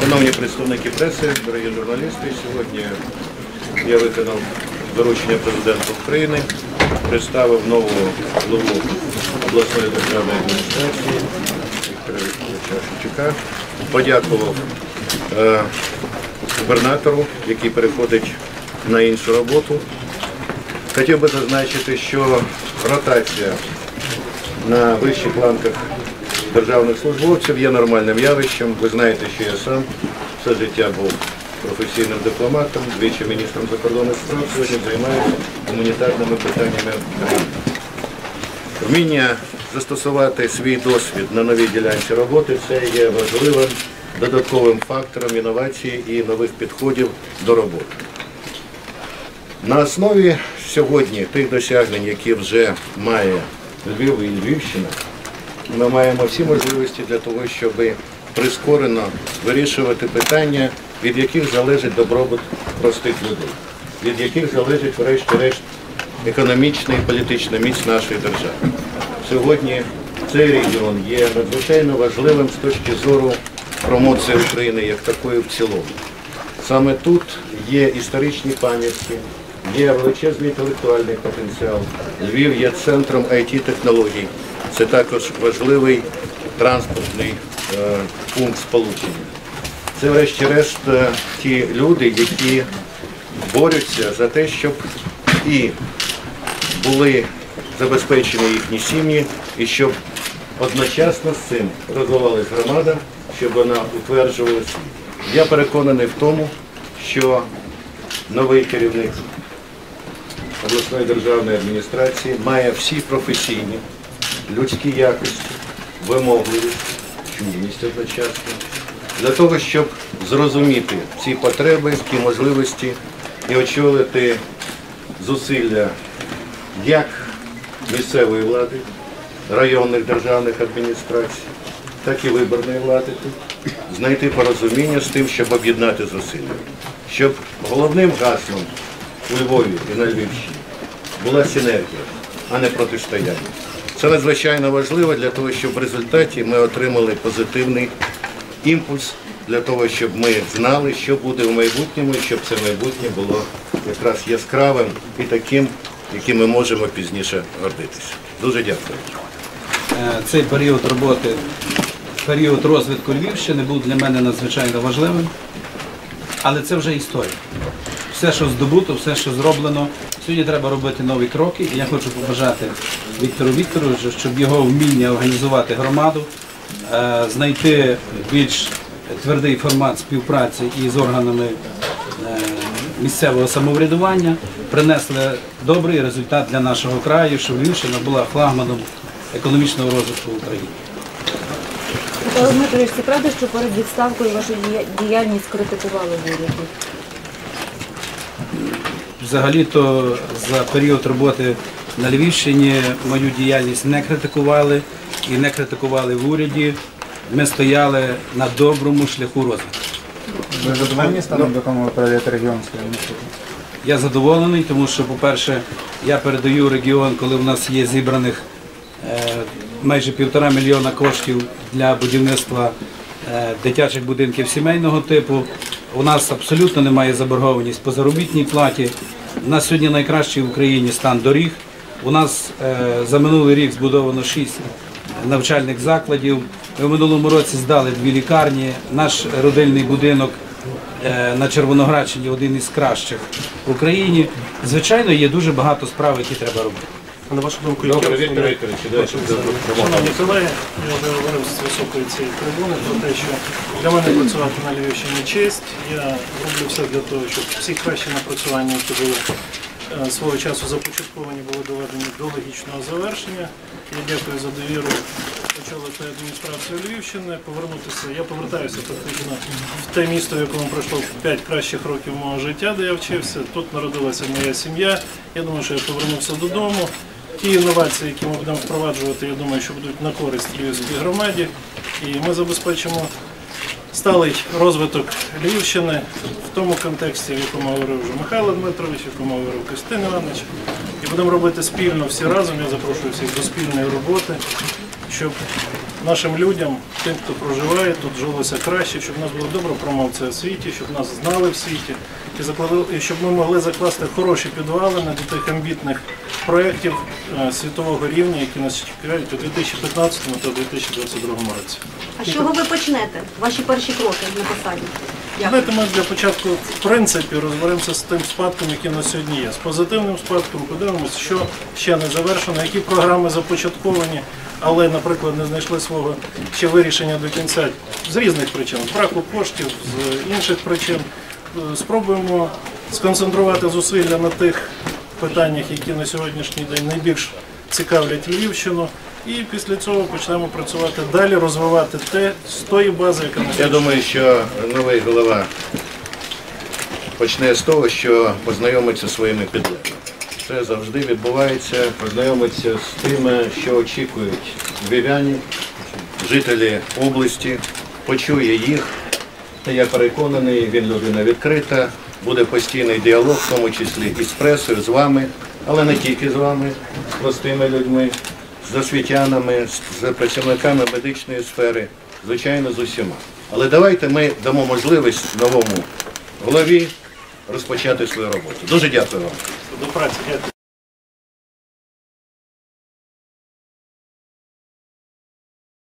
Шановні представники преси, дорогі журналісти, сьогодні я виконав доручення президента України, представив нову главу обласної державної адміністрації Віктора Вікторовича Шевчука, подякував е, губернатору, який переходить на іншу роботу. Хотів би зазначити, що ротація на вищих ланках державних службовців є нормальним явищем. Ви знаєте, що я сам все життя був професійним дипломатом, двічі міністром закордонних справ, сьогодні займаюся гуманітарними питаннями. Вміння застосувати свій досвід на новій ділянці роботи це є важливим додатковим фактором інновації і нових підходів до роботи. На основі сьогодні тих досягнень, які вже має Львів і Львівщина, ми маємо всі можливості для того, щоб прискорено вирішувати питання, від яких залежить добробут простих людей, від яких залежить, врешті-решт, економічна і політична міць нашої держави. Сьогодні цей регіон є надзвичайно важливим з точки зору промоції України як такої в цілому. Саме тут є історичні пам'ятки, є величезний інтелектуальний потенціал. Львів є центром it технологій Це також важливий транспортний е, пункт сполучення. Це, врешті-решт, е, ті люди, які борються за те, щоб і були забезпечені їхні сім'ї, і щоб одночасно з цим розвивалась громада, щоб вона утверджувалася. Я переконаний в тому, що новий керівник обласної державної адміністрації має всі професійні, людські якості, вимогливість, чуйність одночасно, для того, щоб зрозуміти ці потреби, ці можливості і очолити зусилля як місцевої влади, районних державних адміністрацій, так і виборної влади знайти порозуміння з тим, щоб об'єднати зусилля. Щоб головним гаслом у Львові і на Львівщині була синергія, а не протистояння. Це надзвичайно важливо для того, щоб в результаті ми отримали позитивний імпульс для того, щоб ми знали, що буде в майбутньому, і щоб це майбутнє було якраз яскравим і таким, яким ми можемо пізніше гордитися. Дуже дякую. Е, цей період роботи, період розвитку Львівщини був для мене надзвичайно важливим. Але це вже історія. Все, що здобуто, все, що зроблено, сьогодні треба робити нові кроки. Я хочу побажати Віктору Вікторовичу, щоб його вміння організувати громаду, е, знайти більш твердий формат співпраці із органами е, місцевого самоврядування, принесли добрий результат для нашого краю, щоб Львівщина була флагманом економічного розвитку України. Михайло Дмитрович, це правда, що перед відставкою вашу діяльність критикували в уряді? Взагалі-то за період роботи на Львівщині мою діяльність не критикували і не критикували в уряді. Ми стояли на доброму шляху розвитку. Ви задоволені станом, в якому ви передаєте регіон своєму? Я задоволений, тому що, по-перше, я передаю регіон, коли в нас є зібраних е, майже півтора мільйона коштів для будівництва е, дитячих будинків сімейного типу. У нас абсолютно немає заборгованість по заробітній платі. У нас сьогодні найкращий в Україні стан доріг. У нас е, за минулий рік збудовано шість навчальних закладів. Ми в минулому році здали дві лікарні. Наш родильний будинок е, на Червоноградщині один із кращих в Україні. Звичайно, є дуже багато справ, які треба робити. А На вашу думку, яке Віктор основне- Шановні колеги, я вже говорив з високої цієї трибуни про те, що для мене працювати на Львівщині честь. Я роблю все для того, щоб всі кращі напрацювання, які були е, свого часу започатковані, були доведені до логічного завершення. Я дякую за довіру очолити адміністрацію Львівщини, повернутися. Я повертаюся фактично в те місто, в якому пройшло 5 кращих років мого життя, де я вчився. Тут народилася моя сім'я. Я думаю, що я повернувся додому. Ті інновації, які ми будемо впроваджувати, я думаю, що будуть на користь Львівській громаді. І ми забезпечимо сталий розвиток Львівщини в тому контексті, в якому говорив вже Михайло Дмитрович, в якому говорив Костин Іванович. І будемо робити спільно всі разом. Я запрошую всіх до спільної роботи, щоб нашим людям, тим, хто проживає тут, жилося краще, щоб у нас була добра промоція в світі, щоб нас знали в світі, і, закладали, і щоб ми могли закласти хороші підвалини до тих амбітних проєктів е, світового рівня, які нас чекають у 2015 та 2022 році. А з чого ви почнете? Ваші перші кроки на посаді? Давайте ми для початку в принципі розберемося з тим спадком, який у нас сьогодні є. З позитивним спадком подивимося, що ще не завершено, які програми започатковані, але, наприклад, не знайшли свого ще вирішення до кінця з різних причин, з браку коштів, з інших причин. Е, Спробуємо сконцентрувати зусилля на тих питаннях, які на сьогоднішній день найбільш цікавлять Львівщину. І після цього почнемо працювати далі, розвивати те з тої бази, яка на Я думаю, що новий голова почне з того, що познайомиться зі своїми підлеглими. Це завжди відбувається, познайомиться з тими, що очікують львів'яні, жителі області, почує їх. Та я переконаний, він людина відкрита, буде постійний діалог, в тому числі і з пресою, з вами, але не тільки з вами, з простими людьми, з освітянами, з- працівниками медичної сфери, звичайно, з усіма. Але давайте ми дамо можливість новому голові розпочати свою роботу. Дуже дякую вам. До праці.